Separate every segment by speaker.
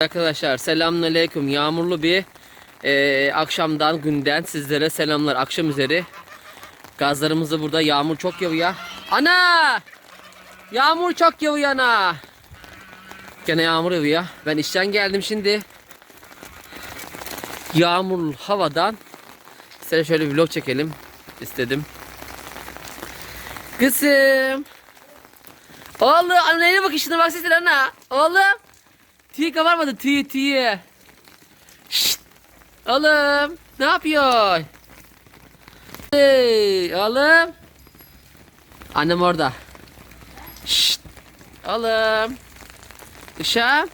Speaker 1: Arkadaşlar selamünaleyküm. Yağmurlu bir eee, akşamdan günden sizlere selamlar. Akşam üzeri gazlarımızı burada yağmur çok yağıyor. Ana! Yağmur çok yağıyor ana. Gene yağmur yağıyor. Ben işten geldim şimdi. Yağmurlu havadan size şöyle bir vlog çekelim istedim. Kızım. Oğlum anneye bak işine bak sesine ana. Oğlum. Tüyü kabarmadı tüyü tüyü. Şşt. Oğlum ne yapıyor? Hey oğlum. Annem orada. Şşt. Oğlum. Uşağım.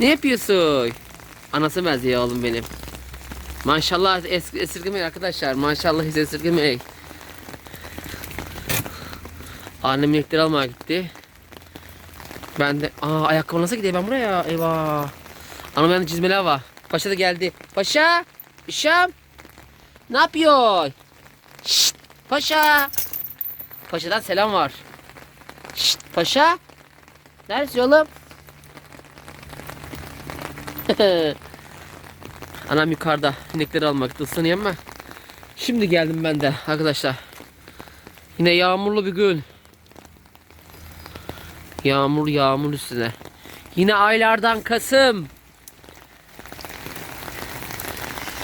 Speaker 1: Ne yapıyorsun? Anası benziyor oğlum benim. Maşallah es esirgemeyin arkadaşlar. Maşallah hiç esirgemeyin. Annem inekleri almaya gitti. Ben de aa ayakkabı nasıl gidiyor ben buraya? Eyvah. Anam çizmeler var. Paşa da geldi. Paşa! İşam! Ne yapıyor? Şşt! Paşa! Paşadan selam var. Şşt! Paşa! Neredesin oğlum? Anam yukarıda inekleri almak ısınıyor ama. Şimdi geldim ben de arkadaşlar. Yine yağmurlu bir gün. Yağmur yağmur üstüne. Yine aylardan Kasım.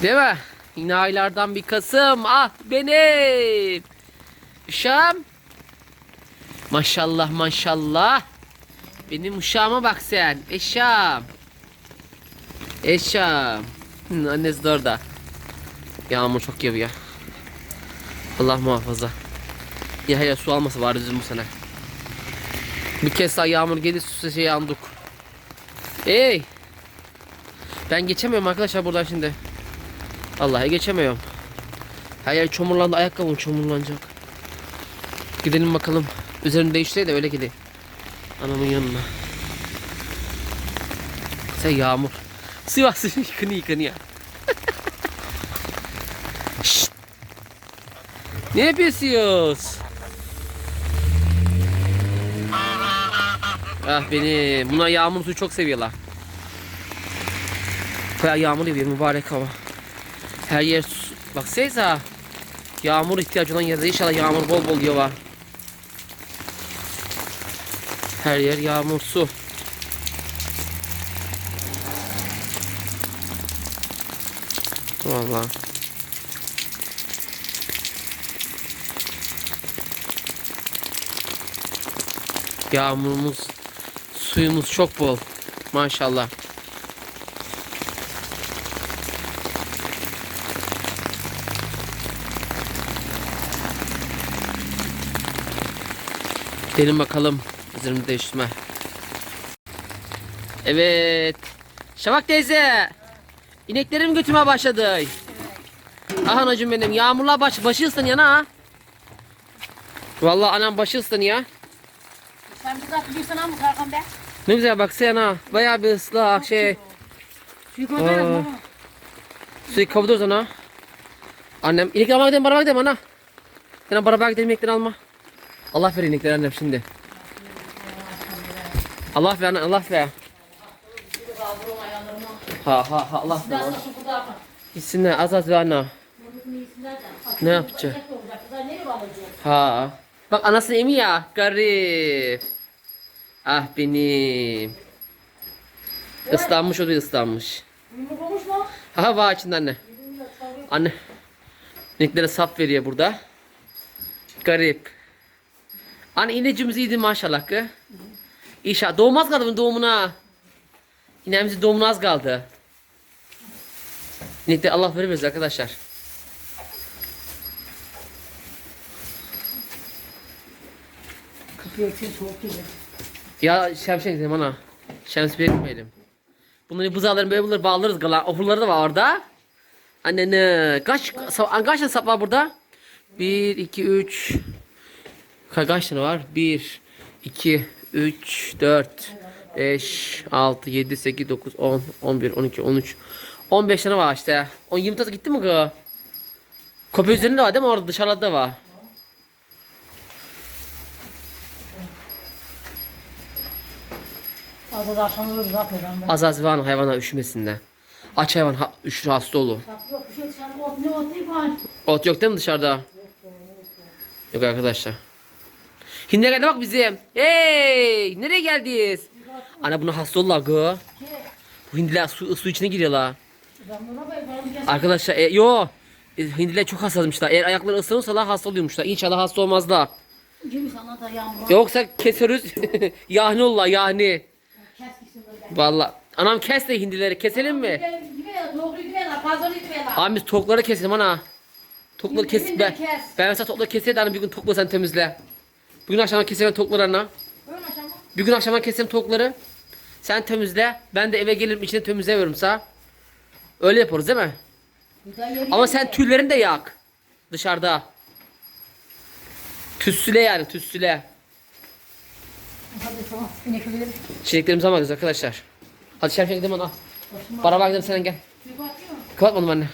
Speaker 1: Değil mi? Yine aylardan bir Kasım. Ah benim. Uşağım. Maşallah maşallah. Benim uşağıma bak sen. Eşam. Eşam. Annesi de orada. Yağmur çok yağıyor. Allah muhafaza. Ya hele su alması var bizim bu sene. Bir kez daha yağmur gelirse şey yandık. Ey! Ben geçemiyorum arkadaşlar buradan şimdi. Vallahi geçemiyorum. Her yer çamurlandı. Ayakkabım çamurlanacak. Gidelim bakalım. Üzerini değiştireyim de öyle gideyim. Anamın yanına. Sen yağmur. Sivas yıkını yıkını ya. Ne yapıyorsunuz? Ah benim. Bunlar yağmur suyu çok seviyorlar. Bayağı yağmur yağıyor mübarek hava. Her yer su. Baksanıza. Yağmur ihtiyacı olan yerde inşallah yağmur bol bol yağar. Her yer yağmur su. Vallahi. Yağmurumuz, suyumuz çok bol. Maşallah. Gidelim bakalım üzerimi değiştirme. Evet. Şafak teyze. İneklerim götüme başladı. Ah anacım benim. Yağmurla baş, başı ıslanıyor ha. Vallahi anam başı ıslanıyor.
Speaker 2: Sen bir dakika bir sana mı kalkan be?
Speaker 1: Ne güzel baksana. Bayağı bir ıslak şey.
Speaker 2: Suyu koysana
Speaker 1: Aa.
Speaker 2: baba.
Speaker 1: Suyu kavuruyoruz ana. Annem inek almaya gidelim beraber gidelim ana. Sen beraber gidelim inekleri alma. Allah ver inekleri annem şimdi. Allah ver Allah ver. Ha ha ha Allah ver. Gitsinler az az ver ana. Ne yapacak? Ha. Bak anasını emi ya. Garip. Ah benim. Islanmış o da ıslanmış.
Speaker 2: Yumruk olmuş mu?
Speaker 1: Ha var içinde anne. Anne. İneklere sap veriyor burada. Garip. Anne inecimiz iyiydi maşallah ki. İnşallah. Doğum az kaldı mı doğumuna? İnemizin doğumuna az kaldı. İnekleri Allah vermez arkadaşlar.
Speaker 2: Kapıyı açıyor soğuk geliyor.
Speaker 1: Ya şemsiye gidelim ana. Şemsiye gitmeyelim. Bunları buzağların böyle bunları bağlarız galan. Ofurları da var orada. Anne ne? Kaç, kaç tane sap var burada? 1, 2, 3. Ka- Kaç tane var? 1, 2, 3, 4, 5, 6, 7, 8, 9, 10, 11, 12, 13, 15 tane var işte. 10, 20 tane gitti mi? Kopya üzerinde var değil mi? Orada dışarıda da var.
Speaker 2: Az da akşam olur ben.
Speaker 1: Az az var hayvana üşümesinden. Aç hayvan ha, üşür hasta olur.
Speaker 2: Yok bir şey dışarı ot ne ot değil?
Speaker 1: Ot yok değil mi dışarıda? Yok arkadaşlar. Hindi geldi bak bizim. Hey! Nereye geldiniz? Ana buna hasta oldular gı. Bu hindiler su, su içine giriyorlar. Arkadaşlar e, yo. E, hindiler çok hassasmışlar. Eğer ayakları ısırırsalar hasta oluyormuşlar. İnşallah hasta olmazlar. Yoksa keseriz. yani olurlar yani. Vallahi. Anam kes de hindileri keselim mi? Abi biz tokları keselim ana. Tokları kes.
Speaker 2: Hindileri
Speaker 1: Ben,
Speaker 2: kes.
Speaker 1: ben mesela tokları keseyim de ana bir gün tokları sen temizle. Bugün akşama keselim tokları ana. Bir gün akşama keselim tokları. Sen temizle. Ben de eve gelirim içine temizliyorum sağ. Öyle yaparız değil mi? Ama sen
Speaker 2: yeri.
Speaker 1: tüllerini de yak. Dışarıda. Tüssüle yani tüssüle.
Speaker 2: Hadi tamam.
Speaker 1: Almadınız arkadaşlar. Hadi şerfe gidelim.
Speaker 2: Başıma.
Speaker 1: Bana gidelim sen gel. Kapatmadım anne.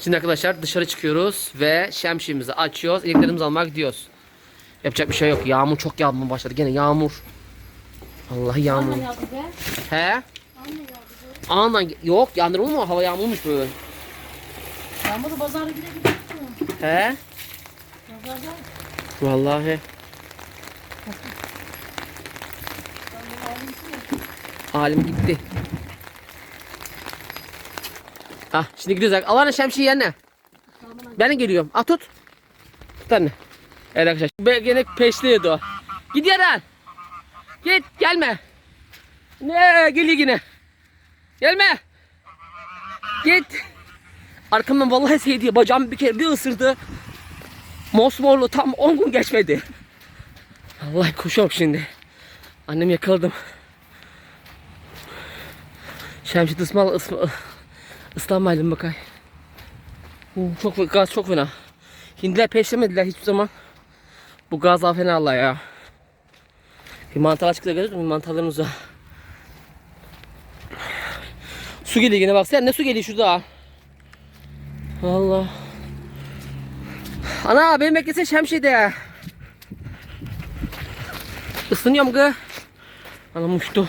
Speaker 1: Şimdi arkadaşlar dışarı çıkıyoruz ve şemsiyemizi açıyoruz. İliklerimizi almaya gidiyoruz. Yapacak bir şey yok. Yağmur çok yağmur başladı. Gene yağmur. Allah yağmur.
Speaker 2: Anne yazdı be.
Speaker 1: He?
Speaker 2: Be.
Speaker 1: Anan yok yağmur mu? Hava yağmurmuş böyle.
Speaker 2: Yağmur pazarı gidelim.
Speaker 1: He?
Speaker 2: Pazarda.
Speaker 1: Vallahi. Halim gitti. Ah şimdi gidiyoruz. Al anne şemsiye anne. Ben de geliyorum. Al tut. Tut anne. Evet arkadaşlar. Ben gene peşliyordu o. Git yerden. Git gelme. Ne geliyor yine. Gelme. Git. Arkamdan vallahi diye bacağım bir kere bir ısırdı. Mosmorlu tam 10 gün geçmedi. Allah koşuyorum şimdi. Annem yakaladım. Şemşit ısmal ısma, ıslanmayalım bakay. Uh, Çok gaz çok fena. Hindiler peşlemediler hiçbir zaman. Bu gaz daha fena Allah ya. Bir mantar çıktı görüyor musun? Mantarlarımız var. Su geliyor yine baksana ne su geliyor şurada. Allah. Ana beni beklesene şemşide. Isınıyorum gı. Anam uçtu.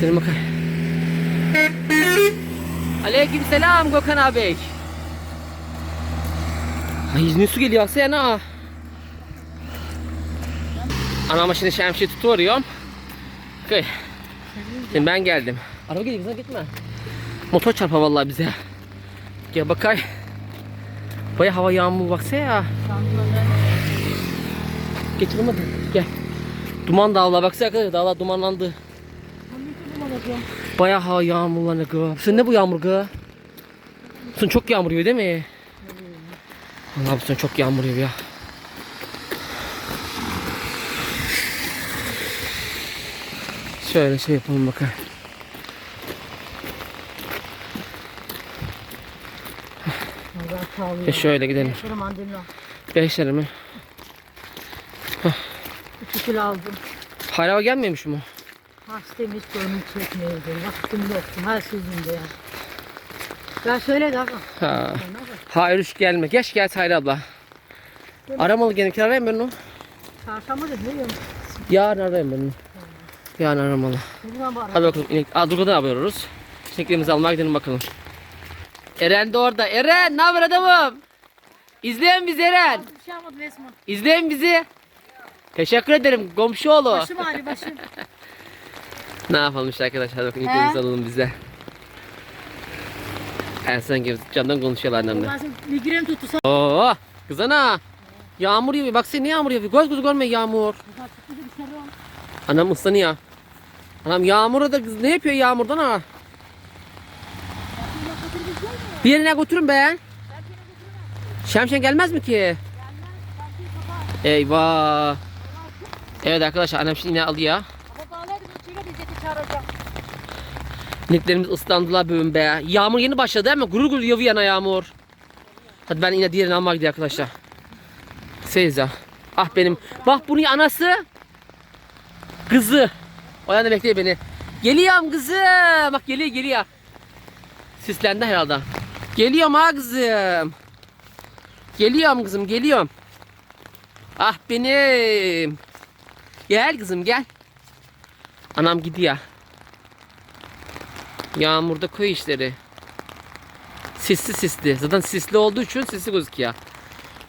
Speaker 1: Gidelim bakalım. Aleyküm selam Gökhan abi. Ay ne su geliyor baksana ana. Anama şimdi şemsiye tutuyorum. Okay. Şimdi ben geldim. Araba geliyor kızım gitme. Motor çarpa vallahi bize. Gel bakay. Baya hava yağmur baksa ya. Getir olmadı. Gel. Duman dağla baksana arkadaşlar dağlar dumanlandı. Baya hava yağmurlandı gı. Sen ne bu yağmur gı? Sen çok yağmur yağıyor değil mi? Allah bu sene çok yağmur yağıyor ya. Şöyle şey yapalım bakalım. E şöyle gidelim.
Speaker 2: Mandalina.
Speaker 1: Beşleri mi?
Speaker 2: 2 kilo aldım.
Speaker 1: Hala gelmemiş mi?
Speaker 2: Hastayım hiç gönlüm çekmiyor. Vaktim yoktu. Her sözümde ya. Ben söyle de ama.
Speaker 1: Ha. Hayır üç gelme. Geç gel Hayri abla. Aramalı gene arayayım ben onu.
Speaker 2: Çarşamba da biliyorum.
Speaker 1: Yarın arayayım ben onu. Yarın aramalı.
Speaker 2: Ne?
Speaker 1: Hadi bakalım. inek. Aa Durga'dan yapıyoruz. Çiçeklerimizi almaya gidelim bakalım. Eren de orada. Eren ne haber adamım? İzleyin bizi Eren.
Speaker 2: Bir şey almadım Esma.
Speaker 1: İzleyin bizi. Teşekkür ederim komşuoğlu.
Speaker 2: Başım ağrıyor başım.
Speaker 1: Ne yapalım işte arkadaşlar. Bakın iliklerimizi alalım bize. Ersen gibi candan konuşuyorlar annemle.
Speaker 2: Bazen migren tuttu.
Speaker 1: Oo, kız ana. Yağmur yağıyor. Bak sen ne yağmur yağıyor. Göz göz görme yağmur. Anam ıslanıyor. Anam yağmuru da kız ne yapıyor yağmurdan ha? Bir yerine götürün be. Şemşen gelmez mi ki? Eyvah. Evet arkadaşlar annem şimdi yine alıyor. İneklerimiz ıslandılar bugün be. Yağmur yeni başladı mi? Gurur gurur yağıyor yana yağmur. Hadi ben yine diğerini almaya gidiyorum arkadaşlar. Seyza. Ah benim. Bak bunun anası. Kızı. O yana bekliyor beni. Geliyorum kızım. Bak geliyor geliyor. Sislendi herhalde. Geliyorum ha kızım. Geliyorum kızım geliyorum. Ah benim. Gel kızım gel. Anam gidiyor. Yağmurda koy işleri. Sisli sisli. Zaten sisli olduğu için sisli gözüküyor.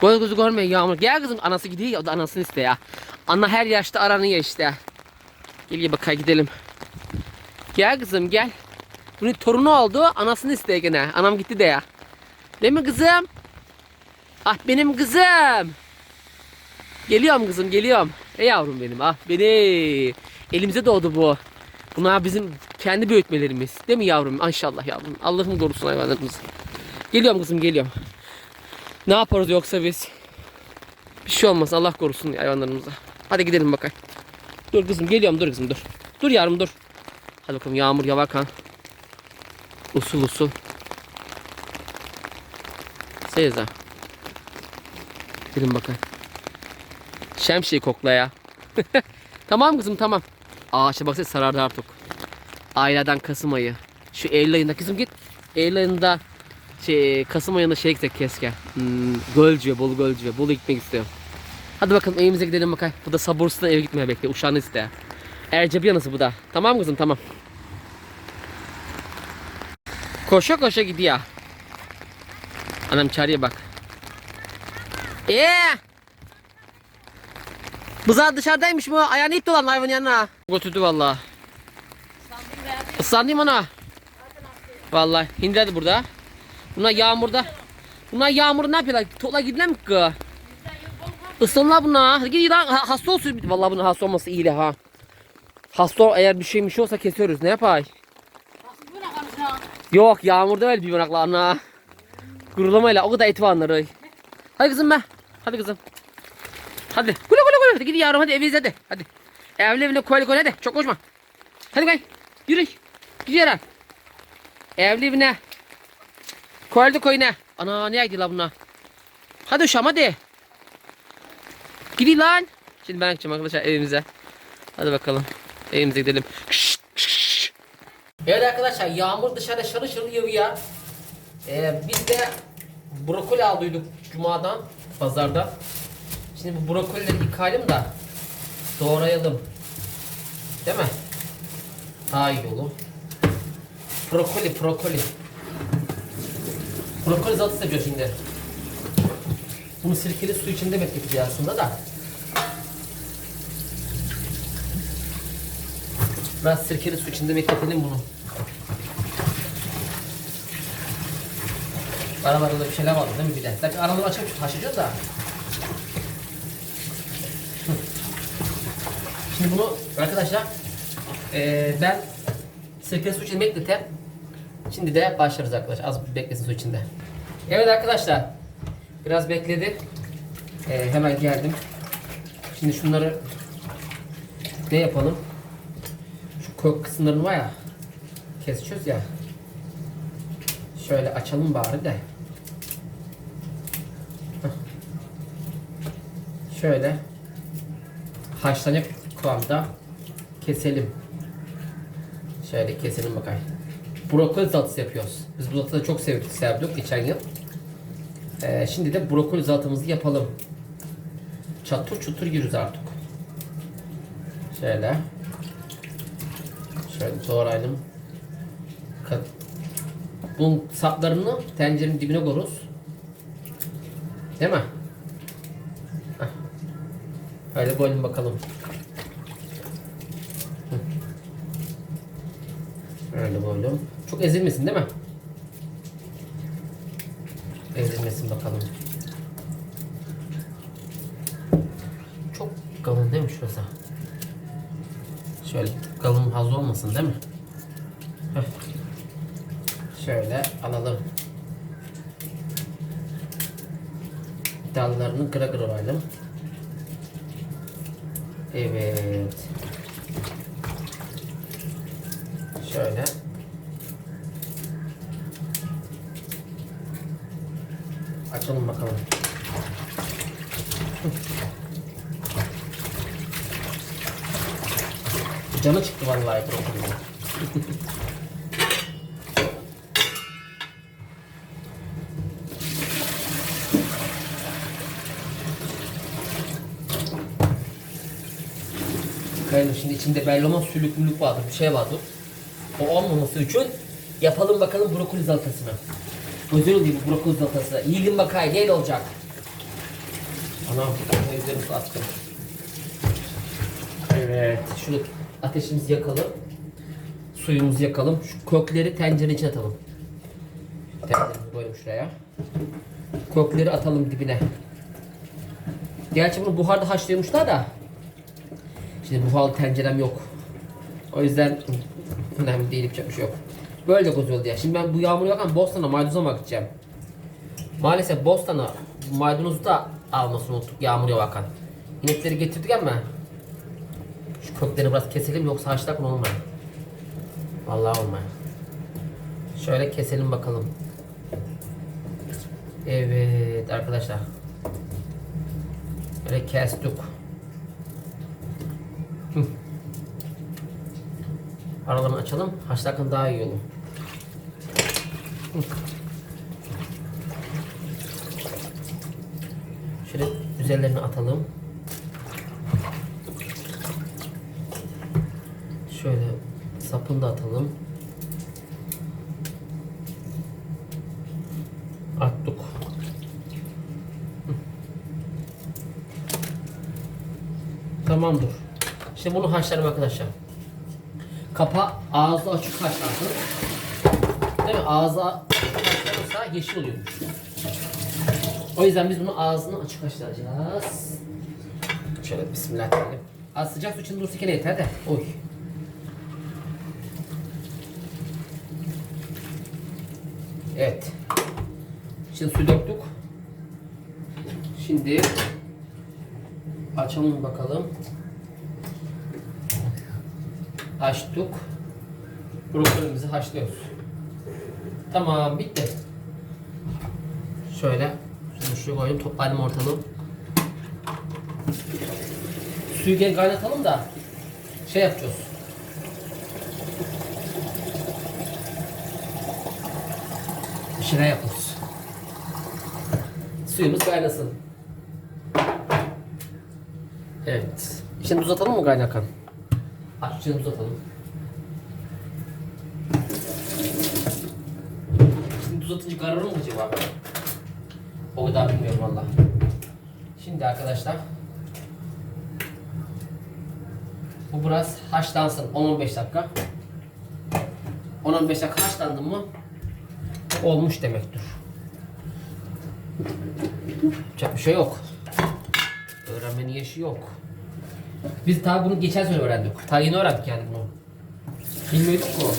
Speaker 1: Göz gözü görmüyor yağmur. Gel kızım anası gidiyor ya o da anasını iste ya. Ana her yaşta aranıyor işte. Gel bakayım gidelim. Gel kızım gel. Bunun torunu oldu anasını iste gene. Anam gitti de ya. Değil mi kızım? Ah benim kızım. Geliyorum kızım geliyorum. Ey yavrum benim ah beni. Elimize doğdu bu. Bunlar bizim kendi büyütmelerimiz. Değil mi yavrum? İnşallah yavrum. Allah'ım korusun hayvanlarımızı. Geliyorum kızım geliyorum. Ne yaparız yoksa biz? Bir şey olmaz Allah korusun hayvanlarımıza. Hadi gidelim bakayım. Dur kızım geliyorum dur kızım dur. Dur yavrum dur. Hadi bakalım yağmur yavakan. Usul usul. Seyza. Gidelim bakayım. Şemsiye kokla ya. tamam kızım tamam. Ağaçta baksana sarardı artık. Aileden Kasım ayı. Şu Eylül ayında kızım git. Eylül ayında şey Kasım ayında şey gitsek keşke. Hmm, Gölcü'ye, Bolu Gölcü'ye. Bolu gitmek istiyorum. Hadi bakalım evimize gidelim bakayım. Bu da sabırsızdan eve gitmeye bekliyor. Uşağını iste. Ercebi yanısı bu da. Tamam kızım tamam. Koşa koşa gidiyor. Anam çağırıyor bak. Eee! Buzağı dışarıdaymış mı? Ayağını itti olan hayvanın yanına. Götürdü valla. Islandım ona. Vallahi hindiler de burada. Bunlar yağmurda. Bunlar yağmurda ne yapıyorlar? Topla gidiler mi ki? Islanlar bunlar. Gidin lan. Ha- Hasta olsun. Vallahi bunun hasta olması iyi ha. Hasta eğer bir şeymiş olsa kesiyoruz. Ne yapay? Yok yağmurda öyle bir banaklarına. Gurulamayla o kadar eti var onları. Hadi kızım be. Hadi kızım. Hadi. Gule. Hadi gidin yavrum hadi evinize hadi. Hadi. Evli evine koyla koyla hadi. Çok koşma. Hadi gel. Yürü. Gidiyorum. Evli evine. Koyla koyuna. Ana nereye gidiyor lan bunlar? Hadi uşağım hadi. Gidin lan. Şimdi ben gideceğim arkadaşlar evimize. Hadi bakalım. Evimize gidelim. Şşt, şşt. Evet arkadaşlar yağmur dışarıda şarı şarı yağıyor. Ee, biz de brokoli aldıydık cumadan pazardan. Şimdi bu brokolileri yıkayalım da doğrayalım. Değil mi? Daha iyi olur. Brokoli, brokoli. Brokoli zaten seviyor şimdi. Bunu sirkeli su içinde bekleteceğiz aslında da. Biraz sirkeli su içinde bekletelim bunu. Aralarında bir şeyler var değil mi bir de? Tabii araları açıp taşıyacağız da. Şimdi bunu arkadaşlar eee ben sirkeli su içinde bekletem. Şimdi de başlarız arkadaşlar. Az beklesin su içinde. Evet arkadaşlar. Biraz bekledi. Eee, hemen geldim. Şimdi şunları ne yapalım? Şu kök kısımlarını var ya keseceğiz ya. Şöyle açalım bari de. Şöyle haşlanacak kıvamda keselim. Şöyle keselim bakayım. Brokoli salatası yapıyoruz. Biz bu salatayı çok sevdik, sevdik geçen yıl. Ee, şimdi de brokoli salatamızı yapalım. Çatır çutur yürüz artık. Şöyle. Şöyle doğrayalım. Bunun saplarını tencerenin dibine koyarız. Değil mi? Heh. Öyle koyalım bakalım. Hı. Öyle koydum. Çok ezilmesin değil mi? Ezilmesin bakalım. Çok kalın değil mi şurası? Şöyle kalın az olmasın değil mi? Şöyle alalım. Dallarını kıra kıra alalım. Evet. Şöyle. Açalım bakalım. Canı çıktı vallahi brokolinin. Yıkayalım şimdi içinde belli olmaz sülüklülük vardır bir şey vardır. O olmaması için yapalım bakalım brokoli salatasını. Güzel oluyor bu brokoli salatası. Yiyin bakayım neyle olacak? Anam üzerine su attım. Evet şunu ateşimizi yakalım. Suyumuzu yakalım. Şu kökleri tencerenin içine atalım. Tenceremizi koyalım şuraya. Kökleri atalım dibine. Gerçi bunu buharda haşlıyormuşlar da. Şimdi buharlı tencerem yok. O yüzden önemli değil yapacak bir şey yok. Böyle de güzel ya. Şimdi ben bu yağmur yakan Bostan'a maydanoza bakacağım. Maalesef Bostan'a maydanozu da almasını unuttuk yağmur yakan. İnekleri getirdik ama şu köklerini biraz keselim yoksa haşlak olmuyor. Vallahi olmuyor. Şöyle keselim bakalım. Evet arkadaşlar. Böyle kestik. Aralarını açalım. Haşlarken daha iyi olur. Şöyle üzerlerine atalım. Şöyle sapını da atalım. Attık. Tamamdır. Şimdi bunu haşlarım arkadaşlar. Kapa ağzı açık haşlansın. Değil mi? Ağzı haşlanırsa yeşil oluyormuş. O yüzden biz bunu ağzını açık haşlayacağız. Şöyle bismillah diyelim. Az sıcak su için dursa yeter de. Oy. Evet. Şimdi su döktük. Şimdi açalım bakalım. Açtık. Brokolimizi haşlıyoruz. Tamam bitti. Şöyle şunu şuraya koyayım toplayalım ortalığı. Suyu gel kaynatalım da şey yapacağız. Şeyler yapıyoruz. Suyumuz kaynasın. Evet. Şimdi uzatalım mı kaynakan? Aç şimdi uzatalım. Şimdi uzatınca kararır mı acaba? O kadar bilmiyorum valla. Şimdi arkadaşlar bu biraz haşlansın 10-15 dakika. 10-15 dakika haşlandı mı olmuş demektir. Yapacak bir şey yok. Öğrenmenin yaşı yok. Biz tabi bunu geçen sene öğrendik. Ta yeni öğrendik yani bunu. Bilmiyorduk mu?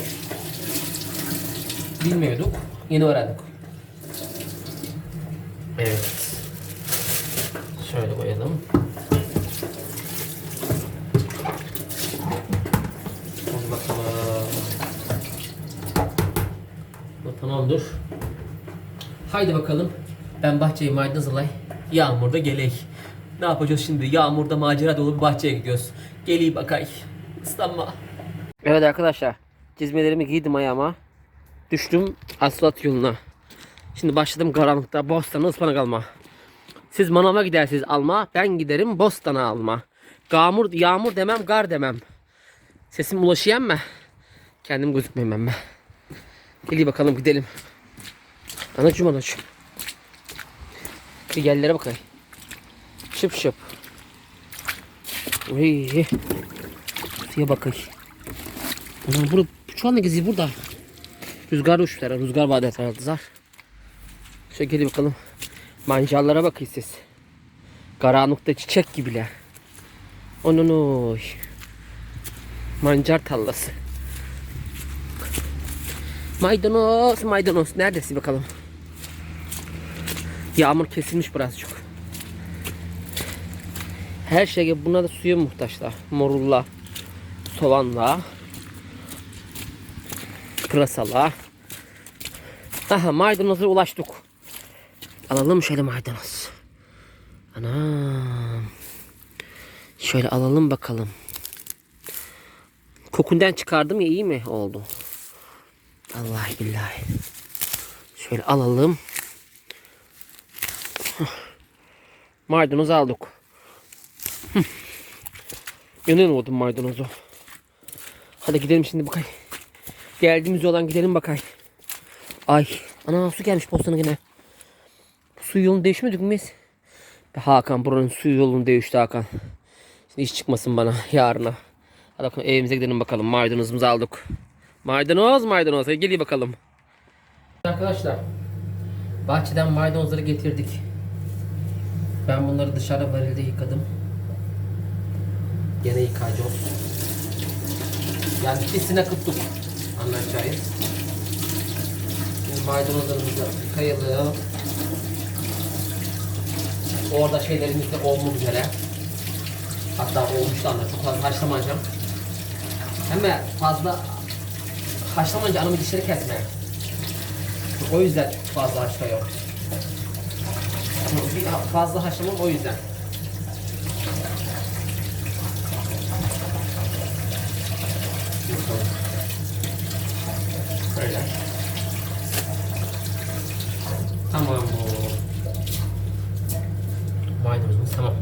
Speaker 1: Bilmiyorduk. Yeni öğrendik. Evet. Şöyle koyalım. Hadi bakalım. Bu tamamdır. Haydi bakalım. Ben bahçeyi maydanoz alay. Yağmurda geley. Ne yapacağız şimdi? Yağmurda macera dolu bir bahçeye gidiyoruz. Geleyim bakay. Islanma. Evet arkadaşlar. Çizmelerimi giydim ayağıma. Düştüm asfalt yoluna. Şimdi başladım karanlıkta Bostan'a ıspanak alma. Siz manava gidersiniz alma. Ben giderim Bostan'a alma. Yağmur, yağmur demem, gar demem. Sesim ulaşıyor mı? Kendim gözükmeyeyim ben. Gel bakalım gidelim. Anacım anacım. Bir yerlere bakayım. Şıp şıp. Uy. Suya bakayım. Ulan burada şu anda geziyor burada. Rüzgar uçlar. Rüzgar vardı etrafta zar. Şöyle bakalım. Mancarlara bakın siz. Karanlıkta çiçek gibiler. Onun oy. Mancar tallası. Maydanoz, maydanoz. Neredesin bakalım? Yağmur kesilmiş birazcık. Her şey buna da suya muhtaçlar. Morulla, soğanla, pırasala. Aha maydanoza ulaştık. Alalım şöyle maydanoz. Anam. Şöyle alalım bakalım. Kokundan çıkardım ya iyi mi oldu? Allah billahi. Şöyle alalım. Maydanoz aldık. Mu odun maydanozu? Hadi gidelim şimdi bakay. Geldiğimiz yoldan gidelim bakay. Ay. Ana su gelmiş postana yine. Su yolunu değişmedik mi biz? Hakan buranın su yolunu değişti Hakan. Şimdi iş çıkmasın bana yarına. Hadi bakalım evimize gidelim bakalım. Maydanozumuzu aldık. Maydanoz maydanoz. Hadi gelin bakalım. Arkadaşlar. Bahçeden maydanozları getirdik. Ben bunları dışarı varilde yıkadım. Gene yıkayacağız. Yani ikisine kıttık. Anlayacağız. Şimdi maydanozlarımızı yıkayalım. Orada şeylerimiz de olmak üzere. Hatta olmuş da. Çok fazla haşlamayacağım. Hem fazla haşlamayınca anamı dişleri kesme. O yüzden fazla haşlıyorum. Bir fazla haşlamam o yüzden. Böyle. Tamam bu. Maydanozumuz tamam.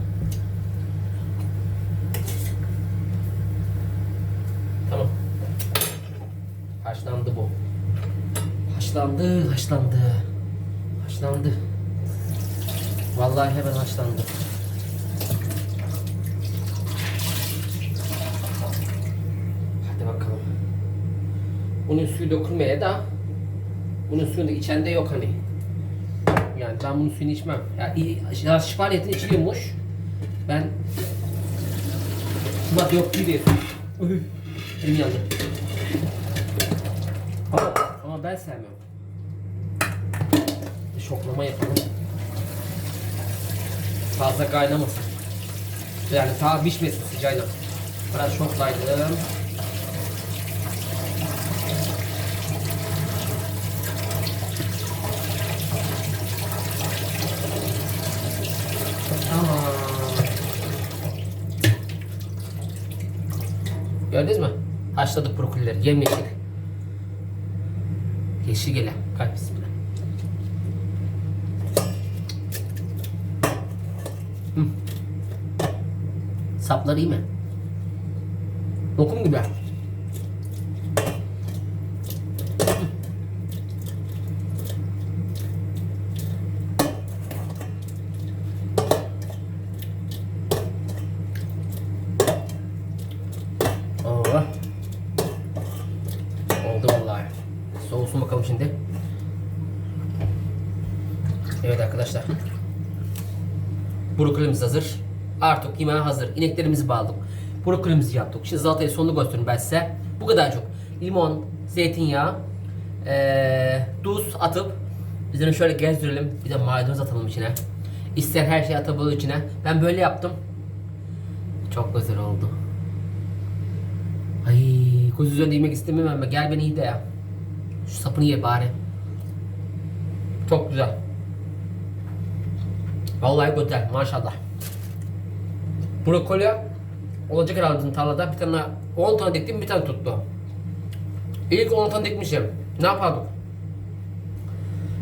Speaker 1: Tamam. Haşlandı bu. Haşlandı. Haşlandı. Vallahi hemen haşlandı. Hadi bakalım. Bunun suyu dökülmeye da bunun suyunda içende yok hani. Yani ben bunun suyunu içmem. Ya, ya şifa niyetine içiliyormuş. Ben döktü diye. Üh, Elim yandı. Ama, ama ben sevmiyorum. Şoklama yapalım. Fazla kaynamasın. Yani ta pişmesin sıcağıyla. Biraz şoklaydım. Tamam. Gördünüz mü? Haşladık brokolleri. Yemyeşil. Yeşil gele. Kalp Sapları iyi mi? Lokum gibi. Soğusun bakalım şimdi. Evet arkadaşlar. Brokolimiz hazır. Artık yemeğe hazır. İneklerimizi bağladık. Brokolimizi yaptık. Şimdi salatayı sonunu göstereyim ben size. Bu kadar çok. Limon, zeytinyağı, eee tuz atıp üzerine şöyle gezdirelim. Bir de maydanoz atalım içine. İster her şeyi atabilir içine. Ben böyle yaptım. Çok güzel oldu. Ay kuzu üzerinde yemek istemiyorum ama gel beni iyi de ya. Şu sapını ye bari. Çok güzel. Vallahi güzel maşallah. Brokoli olacak herhalde tarlada bir tane 10 tane diktim bir tane tuttu. İlk 10 tane dikmişim. Ne yapardık?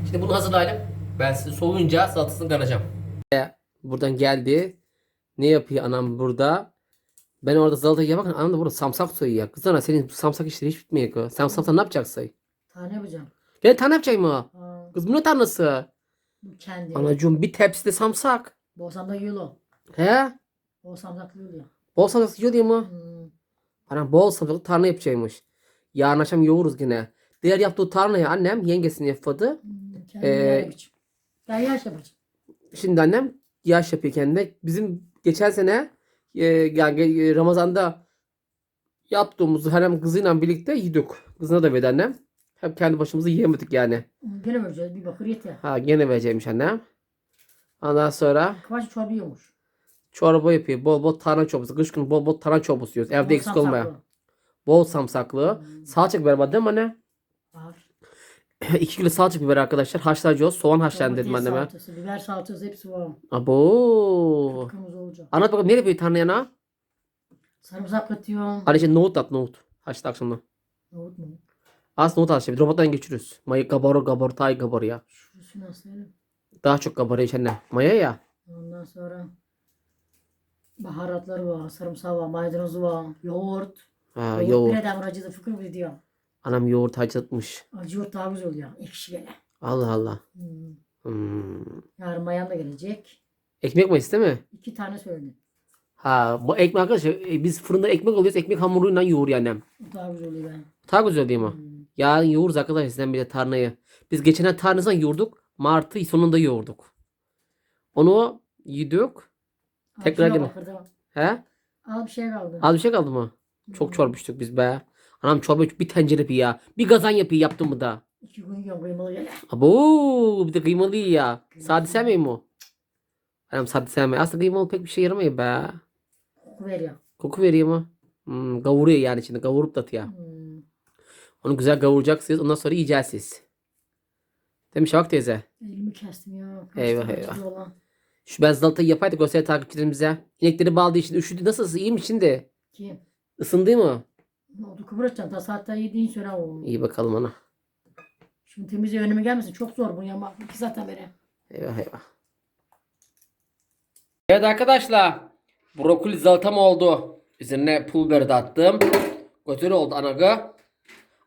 Speaker 1: Şimdi bunu hazırlayalım. Ben size soğuyunca salatasını karacağım. Buradan geldi. Ne yapıyor anam burada? Ben orada salatayı yaparken anam da burada samsak soyuyor. Kız ana senin samsak işleri hiç bitmiyor ki. Sen samsak ne yapacaksın?
Speaker 2: Tane yapacağım.
Speaker 1: Gel tane yapacak mı?
Speaker 2: Aa,
Speaker 1: Kız bu ne
Speaker 2: bu kendi.
Speaker 1: Anacığım bir tepside samsak.
Speaker 2: Boğazamda yiyor o.
Speaker 1: He?
Speaker 2: Boğazamda yiyor.
Speaker 1: Bol samsak yiyor diyor mu?
Speaker 2: Hmm.
Speaker 1: Anam bol samsaklı tarhana yapacakmış. Yarın akşam yoğuruz yine. Diğer yaptığı tarhanayı annem yengesini yapmadı.
Speaker 2: Hmm,
Speaker 1: Ee.
Speaker 2: Ben yaş yapacağım.
Speaker 1: Şimdi annem yaş yapıyor kendine. Bizim geçen sene e, yani e, Ramazan'da yaptığımızı hem kızıyla birlikte yedik. Kızına da verdi annem. Hep kendi başımıza yiyemedik yani.
Speaker 2: Hmm, Gene vereceğiz bir bakır yeter.
Speaker 1: Ha gene vereceğimiş annem. Ondan sonra
Speaker 2: Kıvaç çorba yiyormuş.
Speaker 1: Çorba yapıyor. Bol bol tarhana çorbası. Kış günü bol bol tarhana çorbası yiyoruz. Evde
Speaker 2: Bol
Speaker 1: eksik olmaya. Bol samsaklı. Salça biber var değil mi anne?
Speaker 2: Var.
Speaker 1: 2 kilo salça biber arkadaşlar. Haşlayacağız. Soğan haşlayın dedim anneme.
Speaker 2: salçası, biber salçası hepsi var.
Speaker 1: Abo. Anlat bakalım nereye bir tarhana yana?
Speaker 2: Sarımsak atıyorum.
Speaker 1: Hadi işte nohut at nohut. Haşla akşamdan.
Speaker 2: Nohut mu?
Speaker 1: Az nohut at şimdi. Robottan geçiriyoruz. Mayı kabarır kabarır tay kabarır ya.
Speaker 2: Şurası nasıl?
Speaker 1: Daha çok kabarıyor anne. Maya ya.
Speaker 2: Ondan sonra Baharatları var, sarımsağı var, maydanozu var, yoğurt.
Speaker 1: Ha,
Speaker 2: yoğurt.
Speaker 1: yoğurt.
Speaker 2: Bir adam acıdı fıkır bir diyor.
Speaker 1: Anam yoğurt acıtmış.
Speaker 2: Acı yoğurt daha güzel oluyor. Ekşi böyle.
Speaker 1: Allah Allah.
Speaker 2: Hmm.
Speaker 1: Hmm.
Speaker 2: Yarın mayan da gelecek.
Speaker 1: Ekmek mayıs değil mi?
Speaker 2: İki tane söyledim.
Speaker 1: Ha bu ekmek arkadaşlar e, biz fırında ekmek alıyoruz. Ekmek hamuruyla yoğuruyor annem.
Speaker 2: O daha güzel oluyor. yani.
Speaker 1: Daha güzel değil mi?
Speaker 2: Hmm.
Speaker 1: Yarın yoğuruz arkadaşlar sizden bir de tarnayı. Biz geçen tarnasından yoğurduk. Martı sonunda yoğurduk. Onu yedik. Tekrar
Speaker 2: orada.
Speaker 1: He?
Speaker 2: Al bir şey kaldı.
Speaker 1: Az bir şey kaldı mı? Çok içtik biz be. Anam çorba bir tencere yapıyor ya. Bir gazan yapıyor yaptım mı da.
Speaker 2: İki gün yiyorum kıymalı gele.
Speaker 1: Abo bir de kıymalı ya. Sade sevmiyor mu? Anam sade sevmiyor. Aslında kıymalı pek bir şey yaramıyor be.
Speaker 2: Koku veriyor.
Speaker 1: Koku veriyor mu? Hmm, kavuruyor yani şimdi. Kavurup da atıyor.
Speaker 2: Hmm.
Speaker 1: Onu güzel kavuracaksınız. Ondan sonra yiyeceğiz siz. Değil mi Şavak teyze?
Speaker 2: Elimi kestim ya.
Speaker 1: Eyvah,
Speaker 2: Kaç
Speaker 1: eyvah.
Speaker 2: acıdı olan.
Speaker 1: Şu ben salatayı yapaydık göster takipçilerimize. İnekleri bağladığı için üşüdü. Nasıl? İyi mi şimdi?
Speaker 2: Kim?
Speaker 1: Isındı mı?
Speaker 2: Ne oldu kıvıracaksın. Ta saatte yediğin süre o.
Speaker 1: İyi bakalım ana.
Speaker 2: Şimdi temizliğe önüme gelmesin. Çok zor bunu yapmak. İki saatten beri.
Speaker 1: Eyvah eyvah. Evet arkadaşlar. Brokoli salatam oldu. Üzerine pul biber de attım. Götür oldu anagı.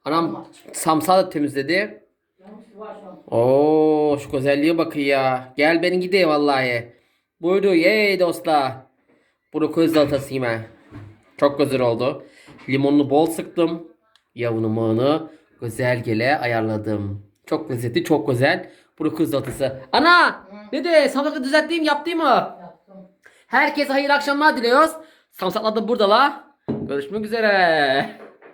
Speaker 1: Anam samsağı da temizledi. Oo şu güzelliğe bakın ya. Gel beni gideyim vallahi. Buydu yey dostlar. Brokoli salatası yeme. Çok güzel oldu. Limonunu bol sıktım. Yavunu mağını güzel gele ayarladım. Çok lezzetli çok güzel. Brokoli salatası. Ana! Ne de salatayı düzelttiğim yaptım mı?
Speaker 2: Yaptım.
Speaker 1: Herkese hayırlı akşamlar diliyoruz. Samsaklar da buradalar. Görüşmek üzere.